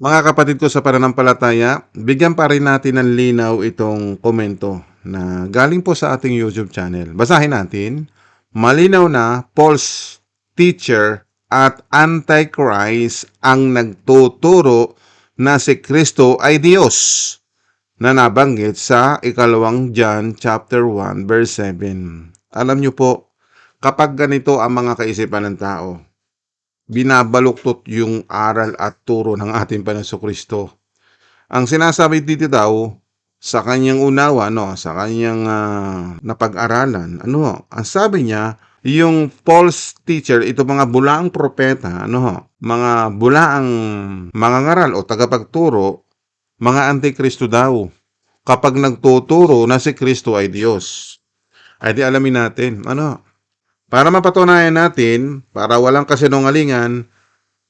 Mga kapatid ko sa pananampalataya, bigyan pa rin natin ng linaw itong komento na galing po sa ating YouTube channel. Basahin natin. Malinaw na false teacher at antichrist ang nagtuturo na si Kristo ay Diyos na nabanggit sa ikalawang John chapter 1 verse 7. Alam niyo po, kapag ganito ang mga kaisipan ng tao, binabaluktot yung aral at turo ng ating Panginoon Kristo. Ang sinasabi dito daw sa kanyang unawa, no, sa kanyang ah, napag-aralan, ano, ang sabi niya, yung false teacher, ito mga bulaang propeta, ano, mga bulaang mga ngaral o tagapagturo, mga antikristo daw. Kapag nagtuturo na si Kristo ay Diyos, ay di alamin natin, ano, para mapatunayan natin, para walang kasinungalingan,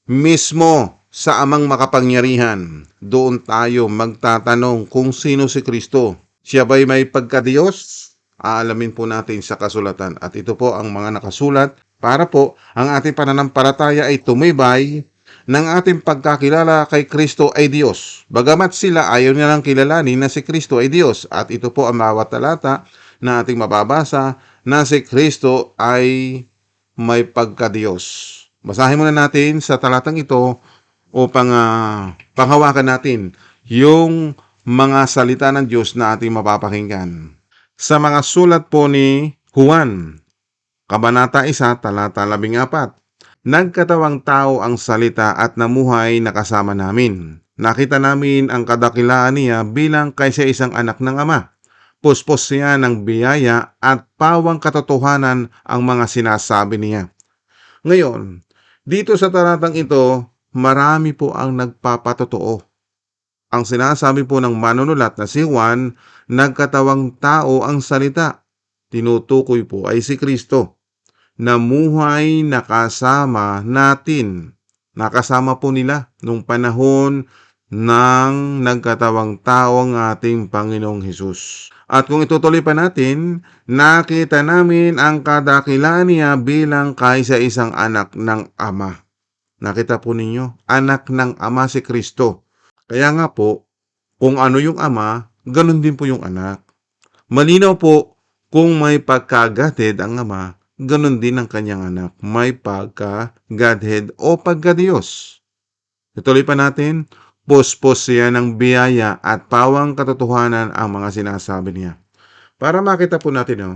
mismo sa amang makapangyarihan, doon tayo magtatanong kung sino si Kristo. Siya ba'y may pagka-Diyos? Aalamin po natin sa kasulatan. At ito po ang mga nakasulat para po ang ating pananampalataya ay tumibay ng ating pagkakilala kay Kristo ay Diyos. Bagamat sila ayaw nilang kilalanin na si Kristo ay Diyos. At ito po ang bawat talata na ating mababasa na si Kristo ay may pagka-Diyos. Basahin muna natin sa talatang ito upang ah, panghawakan natin yung mga salita ng Diyos na ating mapapakinggan. Sa mga sulat po ni Juan, Kabanata 1, talata 14, Nagkatawang tao ang salita at namuhay na kasama namin. Nakita namin ang kadakilaan niya bilang kaysa isang anak ng ama. Puspos siya ng biyaya at pawang katotohanan ang mga sinasabi niya. Ngayon, dito sa talatang ito, marami po ang nagpapatotoo. Ang sinasabi po ng manunulat na si Juan, nagkatawang tao ang salita. Tinutukoy po ay si Kristo. Namuhay nakasama natin. Nakasama po nila nung panahon ng nagkatawang tao ang ating Panginoong Hesus. At kung itutuloy pa natin, nakita namin ang kadakilaan niya bilang kaysa isang anak ng Ama. Nakita po ninyo, anak ng Ama si Kristo. Kaya nga po, kung ano yung Ama, ganun din po yung anak. Malinaw po, kung may pagka-Godhead ang Ama, ganun din ang kanyang anak. May pagka-Godhead o pagka-Diyos. Ituloy pa natin, puspos siya ng biyaya at pawang katotohanan ang mga sinasabi niya. Para makita po natin, no,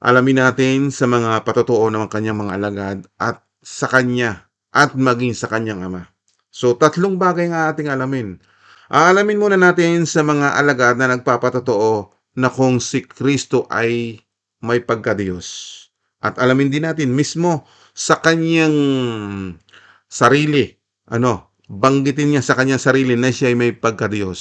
alamin natin sa mga patotoo ng kanyang mga alagad at sa kanya at maging sa kanyang ama. So, tatlong bagay nga ating alamin. Aalamin muna natin sa mga alagad na nagpapatotoo na kung si Kristo ay may pagka-Diyos. At alamin din natin mismo sa kanyang sarili, ano, banggitin niya sa kanyang sarili na siya ay may pagka-Diyos.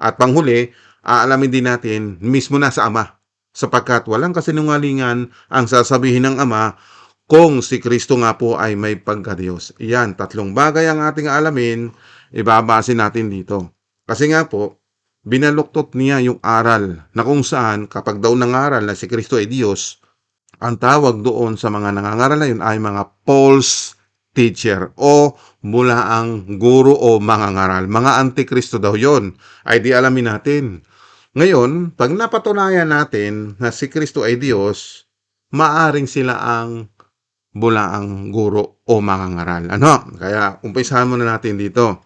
At panghuli, aalamin din natin mismo na sa Ama. Sapagkat walang kasinungalingan ang sasabihin ng Ama kung si Kristo nga po ay may pagka-Diyos. Yan, tatlong bagay ang ating alamin, ibabase natin dito. Kasi nga po, binaluktot niya yung aral na kung saan kapag daw nangaral na si Kristo ay Diyos, ang tawag doon sa mga nangangaral na yun ay mga false teacher o mula ang guro o mga ngaral. Mga antikristo daw yon ay di alamin natin. Ngayon, pag napatunayan natin na si Kristo ay Diyos, maaring sila ang bulaang guro o mga ngaral. Ano? Kaya umpisahan muna natin dito.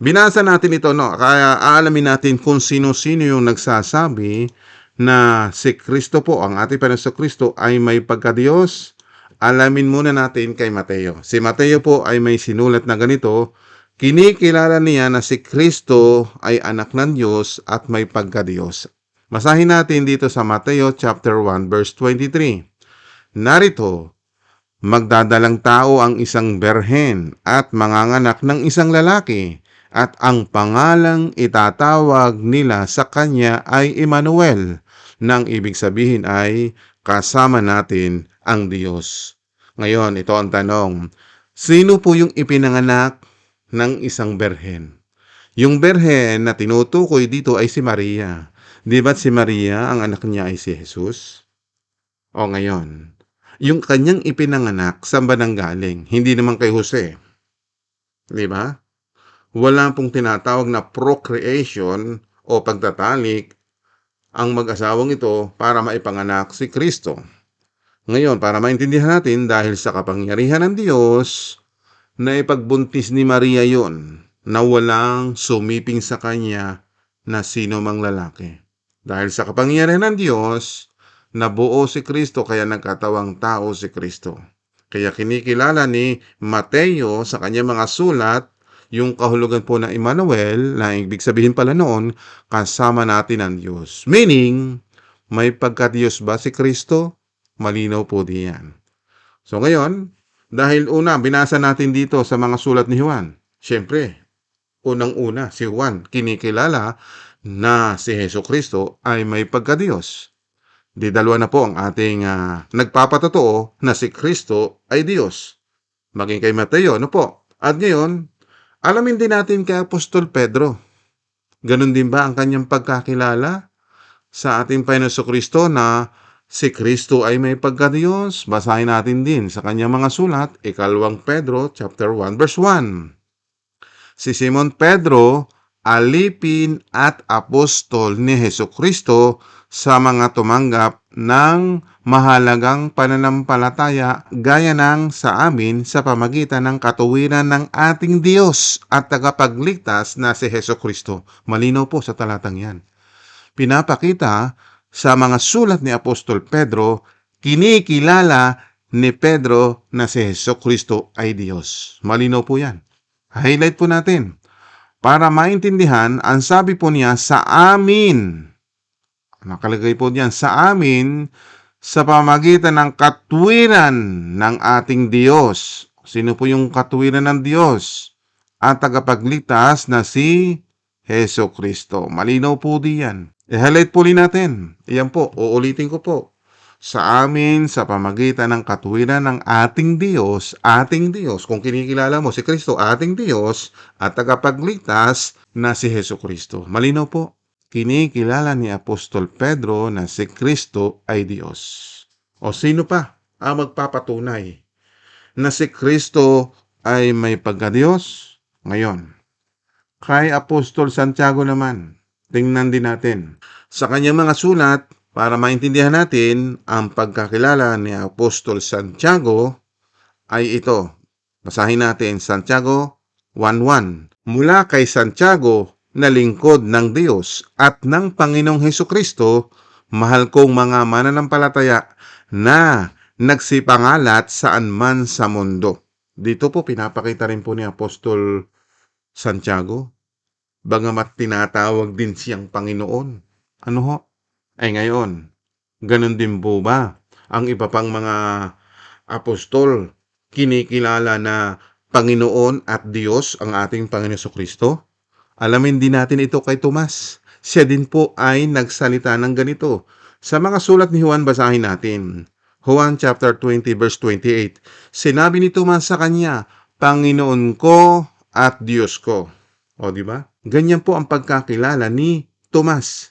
Binasa natin ito, no? Kaya aalamin natin kung sino-sino yung nagsasabi na si Kristo po, ang ating Panginoon Kristo ay may pagka-Diyos. Alamin muna natin kay Mateo. Si Mateo po ay may sinulat na ganito, kinikilala niya na si Kristo ay anak ng Diyos at may pagka-Diyos. Masahin natin dito sa Mateo chapter 1 verse 23. Narito, magdadalang tao ang isang berhen at manganganak ng isang lalaki at ang pangalang itatawag nila sa kanya ay Emmanuel, nang ibig sabihin ay kasama natin ang Diyos. Ngayon, ito ang tanong, sino po yung ipinanganak ng isang berhen? Yung berhen na tinutukoy dito ay si Maria. Di ba't si Maria, ang anak niya ay si Jesus? O ngayon, yung kanyang ipinanganak, saan ba nang galing? Hindi naman kay Jose. Di ba? wala pong tinatawag na procreation o pagtatalik ang mag-asawang ito para maipanganak si Kristo. Ngayon, para maintindihan natin, dahil sa kapangyarihan ng Diyos, na ipagbuntis ni Maria yon na walang sumiping sa kanya na sino mang lalaki. Dahil sa kapangyarihan ng Diyos, nabuo si Kristo kaya nagkatawang tao si Kristo. Kaya kinikilala ni Mateo sa kanyang mga sulat yung kahulugan po ng Emmanuel na ibig sabihin pala noon, kasama natin ang Diyos. Meaning, may pagka-Diyos ba si Kristo? Malinaw po diyan. So ngayon, dahil una, binasa natin dito sa mga sulat ni Juan. Siyempre, unang-una, si Juan kinikilala na si Heso Kristo ay may pagka-Diyos. Di dalawa na po ang ating ah, nagpapatotoo na si Kristo ay Diyos. Maging kay Mateo, ano po? At ngayon, alamin din natin kay Apostol Pedro. Ganon din ba ang kanyang pagkakilala sa ating Panginoon Kristo na si Kristo ay may pagka-Diyos? Basahin natin din sa kanyang mga sulat, ikalawang Pedro, chapter 1, verse 1. Si Simon Pedro, alipin at apostol ni Heso Kristo sa mga tumanggap ng mahalagang pananampalataya gaya ng sa amin sa pamagitan ng katuwiran ng ating Diyos at tagapagligtas na si Heso Kristo. Malinaw po sa talatang yan. Pinapakita sa mga sulat ni Apostol Pedro, kinikilala ni Pedro na si Heso Kristo ay Diyos. Malinaw po yan. Highlight po natin para maintindihan, ang sabi po niya sa amin. Nakalagay po diyan sa amin sa pamagitan ng katwiran ng ating Diyos. Sino po yung katwiran ng Diyos? At tagapagligtas na si Heso Kristo. Malinaw po diyan. I-highlight po rin natin. Iyan po, uulitin ko po. Sa amin, sa pamagitan ng katwiran ng ating Diyos, ating Diyos, kung kinikilala mo si Kristo, ating Diyos, at tagapagligtas na si Heso Kristo. Malinaw po kinikilala ni Apostol Pedro na si Kristo ay Diyos. O sino pa ang magpapatunay na si Kristo ay may pagka-Diyos? Ngayon, kay Apostol Santiago naman, tingnan din natin. Sa kanyang mga sulat, para maintindihan natin ang pagkakilala ni Apostol Santiago ay ito. Basahin natin Santiago 1.1. Mula kay Santiago na lingkod ng Diyos at ng Panginoong Heso Kristo, mahal kong mga mananampalataya na nagsipangalat saan man sa mundo. Dito po pinapakita rin po ni Apostol Santiago, bagamat tinatawag din siyang Panginoon. Ano ho? Ay ngayon, ganun din po ba ang iba pang mga apostol kinikilala na Panginoon at Diyos ang ating Panginoon Kristo? Alamin din natin ito kay Tomas. Siya din po ay nagsalita ng ganito. Sa mga sulat ni Juan, basahin natin. Juan chapter 20 verse 28. Sinabi ni Tomas sa kanya, Panginoon ko at Diyos ko. O di ba? Ganyan po ang pagkakilala ni Tomas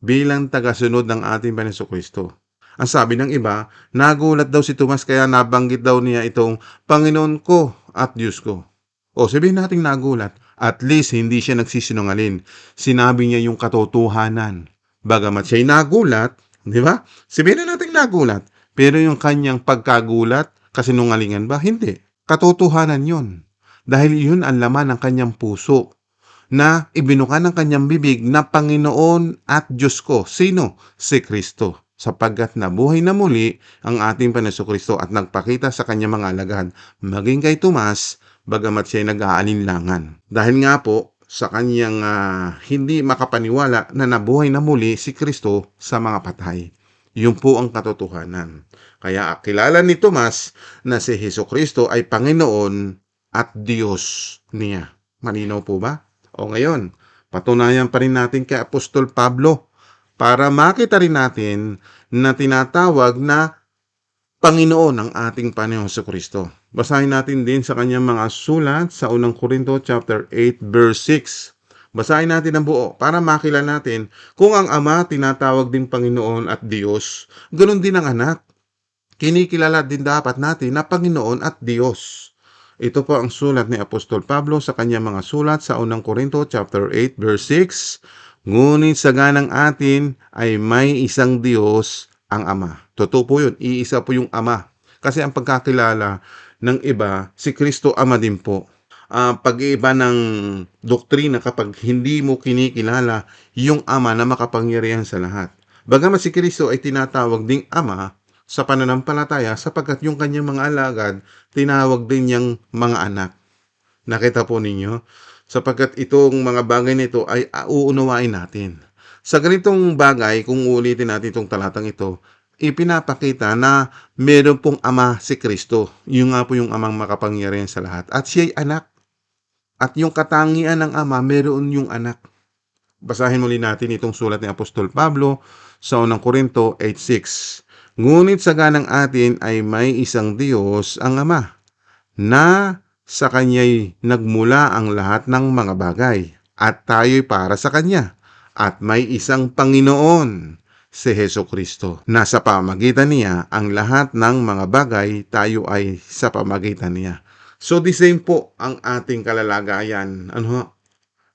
bilang tagasunod ng ating Panginoon Kristo. Ang sabi ng iba, nagulat daw si Tomas kaya nabanggit daw niya itong Panginoon ko at Diyos ko. O sabihin natin nagulat, at least hindi siya nagsisinungaling. Sinabi niya yung katotohanan. Bagamat siya'y nagulat, di ba? Sabihin na natin nagulat. Pero yung kanyang pagkagulat, kasinungalingan ba? Hindi. Katotohanan yun. Dahil yun ang laman ng kanyang puso na ibinuka ng kanyang bibig na Panginoon at Diyos ko. Sino? Si Kristo. Sapagkat nabuhay na muli ang ating Panginoon Kristo at nagpakita sa kanyang mga alagad. Maging kay Tomas, bagamat siya nag-aalinlangan. Dahil nga po, sa kanyang ah, hindi makapaniwala na nabuhay na muli si Kristo sa mga patay. Yun po ang katotohanan. Kaya kilala ni Tomas na si Heso Kristo ay Panginoon at Diyos niya. Malinaw po ba? O ngayon, patunayan pa rin natin kay Apostol Pablo para makita rin natin na tinatawag na Panginoon ang ating Panginoon sa Kristo. Basahin natin din sa kanyang mga sulat sa unang Korinto chapter 8 verse 6. Basahin natin ang buo para makila natin kung ang Ama tinatawag din Panginoon at Diyos, ganoon din ang anak. Kinikilala din dapat natin na Panginoon at Diyos. Ito po ang sulat ni Apostol Pablo sa kanyang mga sulat sa unang Korinto chapter 8 verse 6. Ngunit sa ganang atin ay may isang Diyos ang Ama. Totoo po yun. Iisa po yung Ama. Kasi ang pagkakilala ng iba, si Kristo Ama din po. Ah, pag-iiba ng doktrina kapag hindi mo kinikilala yung Ama na makapangyarihan sa lahat. Bagamat si Kristo ay tinatawag ding Ama sa pananampalataya sapagkat yung kanyang mga alagad tinawag din niyang mga anak. Nakita po ninyo? Sapagkat itong mga bagay nito ay ah, uunawain natin. Sa ganitong bagay, kung ulitin natin itong talatang ito, ipinapakita na meron pong ama si Kristo. Yung nga po yung amang makapangyarihan sa lahat. At siya'y anak. At yung katangian ng ama, meron yung anak. Basahin muli natin itong sulat ni Apostol Pablo sa unang Korinto 8.6. Ngunit sa ganang atin ay may isang Diyos ang Ama, na sa Kanya'y nagmula ang lahat ng mga bagay, at tayo'y para sa Kanya. At may isang Panginoon, si Heso Kristo, na sa pamagitan niya ang lahat ng mga bagay tayo ay sa pamagitan niya. So the same po ang ating kalalagayan ano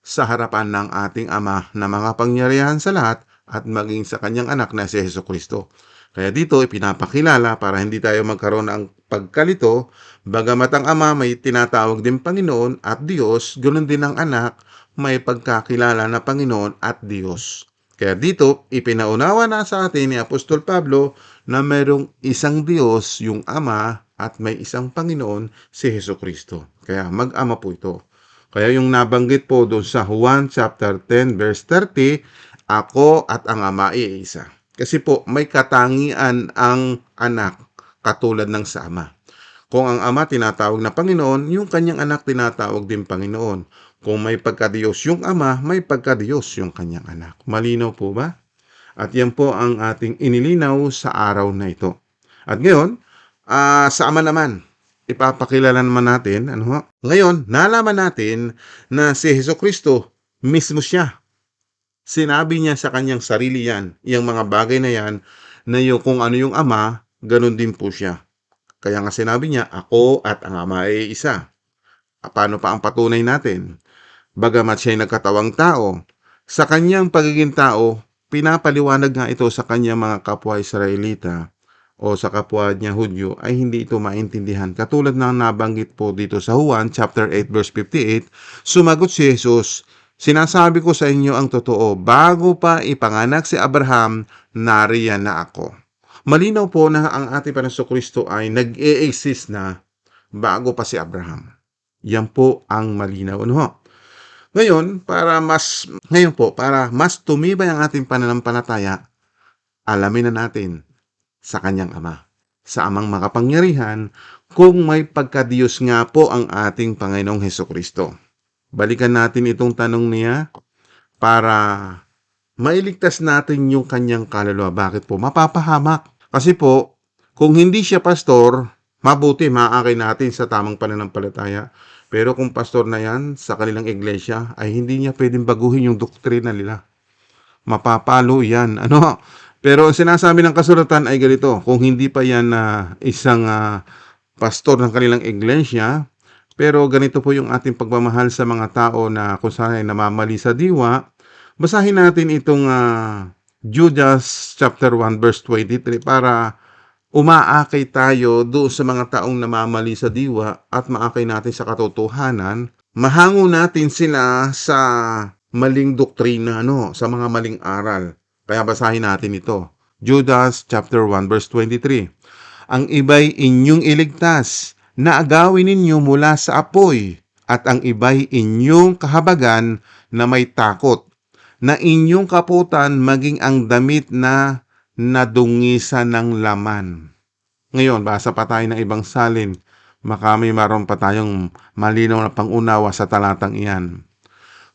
sa harapan ng ating Ama na mga pangyarihan sa lahat at maging sa kanyang anak na si Heso Kristo. Kaya dito ipinapakilala para hindi tayo magkaroon ng pagkalito, bagamat ang Ama may tinatawag din Panginoon at Diyos, ganoon din ang anak may pagkakilala na Panginoon at Diyos. Kaya dito, ipinaunawa na sa atin ni Apostol Pablo na mayroong isang Diyos, yung Ama, at may isang Panginoon, si Heso Kristo. Kaya mag-ama po ito. Kaya yung nabanggit po doon sa Juan chapter 10 verse 30, ako at ang Ama ay isa. Kasi po may katangian ang anak katulad ng sa Ama. Kung ang Ama tinatawag na Panginoon, yung kanyang anak tinatawag din Panginoon. Kung may pagkadiyos yung Ama, may pagkadiyos yung kanyang anak. Malinaw po ba? At yan po ang ating inilinaw sa araw na ito. At ngayon, ah, sa Ama naman, ipapakilala naman natin, ano? Ngayon, nalaman natin na si Heso Kristo mismo siya. Sinabi niya sa kanyang sarili yan, yung mga bagay na yan, na yung kung ano yung ama, ganun din po siya. Kaya nga sinabi niya, ako at ang ama ay isa. Paano pa ang patunay natin? Bagamat siya ay nagkatawang tao, sa kanyang pagiging tao, pinapaliwanag nga ito sa kanyang mga kapwa Israelita o sa kapwa niya Hudyo ay hindi ito maintindihan. Katulad ng nabanggit po dito sa Juan chapter 8 verse 58, sumagot si Jesus, Sinasabi ko sa inyo ang totoo, bago pa ipanganak si Abraham, nariyan na ako. Malinaw po na ang ating Panginoon Kristo ay nag-e-exist na bago pa si Abraham. Yan po ang malinaw. Ano? Ngayon, para mas ngayon po, para mas tumibay ang ating pananampalataya, alamin na natin sa kanyang ama, sa amang makapangyarihan, kung may pagkadiyos nga po ang ating Panginoong Heso Kristo. Balikan natin itong tanong niya para mailigtas natin yung kanyang kaluluwa. Bakit po? Mapapahamak. Kasi po, kung hindi siya pastor, mabuti maaakay natin sa tamang pananampalataya. Pero kung pastor na yan sa kanilang iglesia, ay hindi niya pwedeng baguhin yung doktrina nila. Mapapalo yan. Ano? Pero sinasabi ng kasulatan ay ganito, kung hindi pa yan na isang ah, pastor ng kanilang iglesia, pero ganito po yung ating pagmamahal sa mga tao na kung saan ay namamali sa diwa, basahin natin itong ah, Judas chapter 1 verse 23 para umaakay tayo doon sa mga taong namamali sa diwa at maakay natin sa katotohanan, mahango natin sila sa maling doktrina, no, sa mga maling aral. Kaya basahin natin ito. Judas chapter 1 verse 23. Ang iba'y inyong iligtas na agawin ninyo mula sa apoy at ang iba'y inyong kahabagan na may takot na inyong kaputan maging ang damit na nadungisan ng laman. Ngayon, basa pa tayo ng ibang salin. Baka may maroon pa tayong malinaw na pangunawa sa talatang iyan.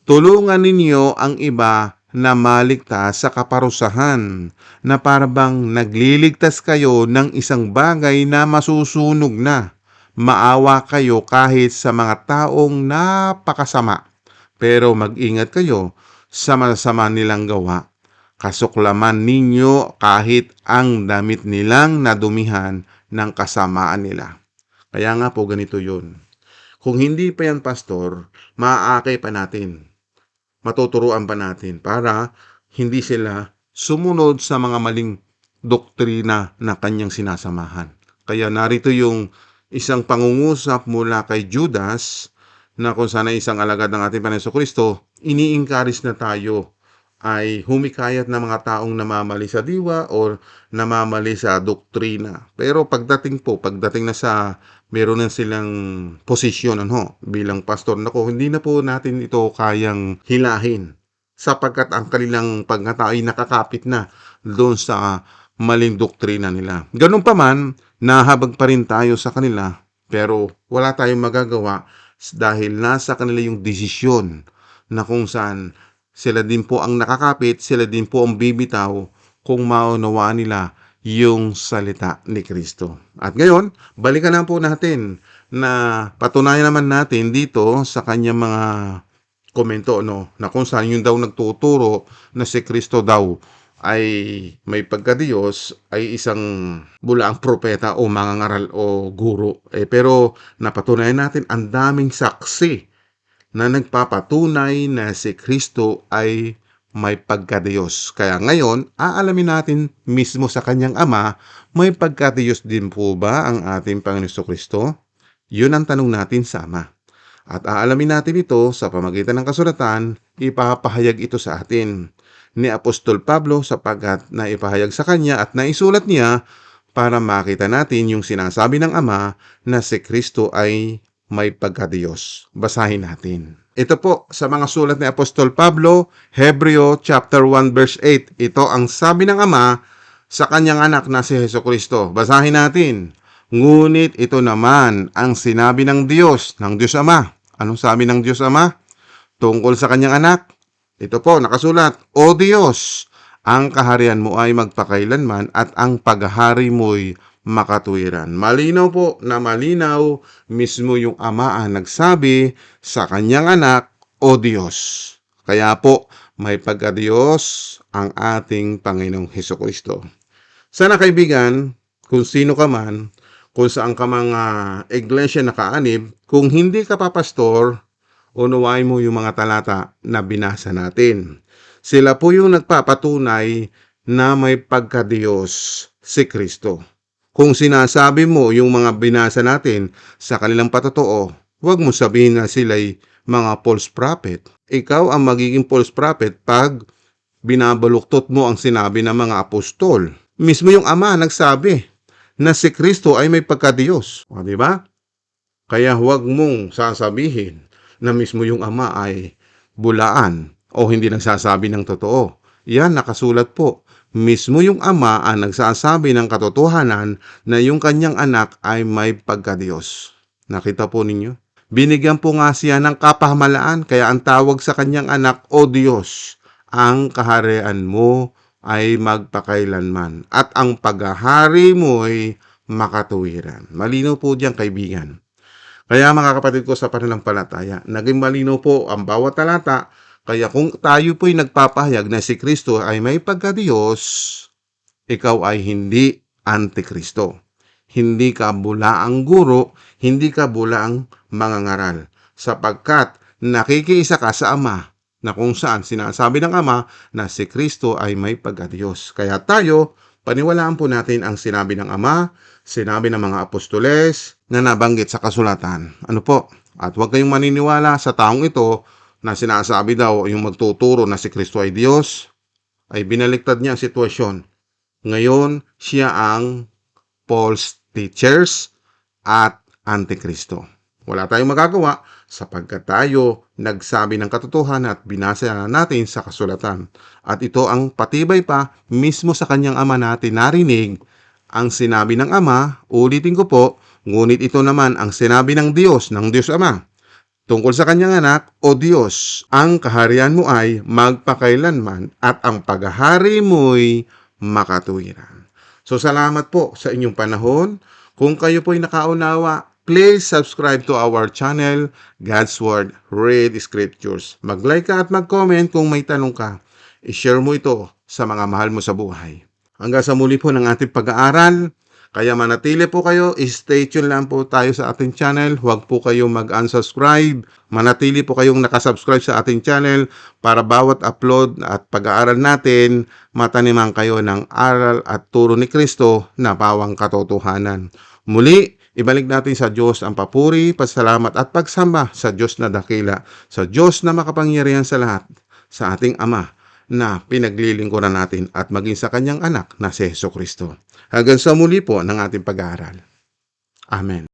Tulungan ninyo ang iba na maligtas sa kaparusahan na parabang nagliligtas kayo ng isang bagay na masusunog na. Maawa kayo kahit sa mga taong napakasama. Pero mag-ingat kayo sa masama nilang gawa. Kasuklaman ninyo kahit ang damit nilang nadumihan ng kasamaan nila. Kaya nga po ganito yun. kung hindi pa yan pastor, maaakay pa natin. Matuturuan pa natin para hindi sila sumunod sa mga maling doktrina na kanyang sinasamahan. Kaya narito yung isang pangungusap mula kay Judas na kung sana isang alagad ng ating Panginoon Kristo, ini-encourage na tayo ay humikayat ng mga taong namamali sa diwa o namamali sa doktrina. Pero pagdating po, pagdating na sa meron na silang posisyon ano, bilang pastor, nako, hindi na po natin ito kayang hilahin sapagkat ang kanilang pagkatao ay nakakapit na doon sa maling doktrina nila. Ganun pa man, nahabag pa rin tayo sa kanila, pero wala tayong magagawa dahil nasa kanila yung desisyon na kung saan sila din po ang nakakapit, sila din po ang bibitaw kung maunawaan nila yung salita ni Kristo. At ngayon, balikan na po natin na patunayan naman natin dito sa kanyang mga komento no na kung saan yung daw nagtuturo na si Kristo daw ay may pagkadiyos ay isang bulaang propeta o mangangaral o guro. Eh, pero napatunayan natin ang daming saksi na nagpapatunay na si Kristo ay may pagkadiyos. Kaya ngayon, aalamin natin mismo sa kanyang ama, may pagkadiyos din po ba ang ating Panginoon Kristo? Yun ang tanong natin sa ama. At aalamin natin ito sa pamagitan ng kasulatan, ipapahayag ito sa atin ni Apostol Pablo sapagkat naipahayag sa kanya at naisulat niya para makita natin yung sinasabi ng Ama na si Kristo ay may pagkadiyos. Basahin natin. Ito po sa mga sulat ni Apostol Pablo, Hebreo chapter 1 verse 8. Ito ang sabi ng Ama sa kanyang anak na si Heso Kristo. Basahin natin. Ngunit ito naman ang sinabi ng Diyos, ng Diyos Ama. Anong sabi ng Diyos Ama? Tungkol sa kanyang anak, ito po, nakasulat, O Diyos, ang kaharian mo ay magpakailanman at ang paghahari mo'y makatuwiran. Malinaw po na malinaw mismo yung ama ang nagsabi sa kanyang anak, O Diyos. Kaya po, may pagka-Diyos ang ating Panginoong Heso Kristo. Sana kaibigan, kung sino ka man, kung saan ka mga iglesia nakaanib, kung hindi ka pa pastor, unawain mo yung mga talata na binasa natin. Sila po yung nagpapatunay na may pagka-Diyos si Kristo. Kung sinasabi mo yung mga binasa natin sa kanilang patotoo, huwag mo sabihin na sila'y mga false prophet. Ikaw ang magiging false prophet pag binabaluktot mo ang sinabi ng mga apostol. Mismo yung ama nagsabi na si Kristo ay may pagka-Diyos. O, di ba? Kaya huwag mong sasabihin na mismo yung ama ay bulaan o hindi nagsasabi ng totoo. Yan nakasulat po. Mismo yung ama ang nagsasabi ng katotohanan na yung kanyang anak ay may pagkadiyos. Nakita po ninyo? Binigyan po nga siya ng kapahamalaan kaya ang tawag sa kanyang anak, O Diyos, ang kaharian mo ay magpakailanman at ang paghahari mo ay makatuwiran. Malinaw po diyan kaibigan. Kaya mga kapatid ko sa pananampalataya, naging malinaw po ang bawat talata. Kaya kung tayo po'y nagpapahayag na si Kristo ay may pagka-Diyos, ikaw ay hindi antikristo. Hindi ka bulaang guro, hindi ka bulaang mangangaral. Sapagkat nakikiisa ka sa Ama na kung saan sinasabi ng Ama na si Kristo ay may pagka-Diyos. Kaya tayo, paniwalaan po natin ang sinabi ng Ama, sinabi ng mga apostoles na nabanggit sa kasulatan. Ano po? At huwag kayong maniniwala sa taong ito na sinasabi daw yung magtuturo na si Kristo ay Diyos, ay binaliktad niya ang sitwasyon. Ngayon, siya ang false teachers at antikristo. Wala tayong magagawa sapagkat tayo nagsabi ng katotohanan at binasa natin sa kasulatan. At ito ang patibay pa mismo sa kanyang ama natin narinig ang sinabi ng ama, ulitin ko po, ngunit ito naman ang sinabi ng Diyos, ng Diyos Ama. Tungkol sa kanyang anak, O Diyos, ang kaharian mo ay magpakailanman at ang paghahari mo'y makatuwiran. So salamat po sa inyong panahon. Kung kayo po'y nakaunawa, please subscribe to our channel, God's Word, Read Scriptures. Mag-like ka at mag-comment kung may tanong ka. I-share mo ito sa mga mahal mo sa buhay. Hanggang sa muli po ng ating pag-aaral, Kaya manatili po kayo, stay tuned lang po tayo sa ating channel. Huwag po kayong mag-unsubscribe. Manatili po kayong nakasubscribe sa ating channel para bawat upload at pag-aaral natin, mataniman kayo ng aral at turo ni Kristo na bawang katotohanan. Muli, ibalik natin sa Diyos ang papuri, pasalamat at pagsamba sa Diyos na dakila, sa Diyos na makapangyarihan sa lahat, sa ating Ama na pinaglilingkuran natin at maging sa kanyang anak na si Yeso Kristo. Hanggang sa muli po ng ating pag-aaral. Amen.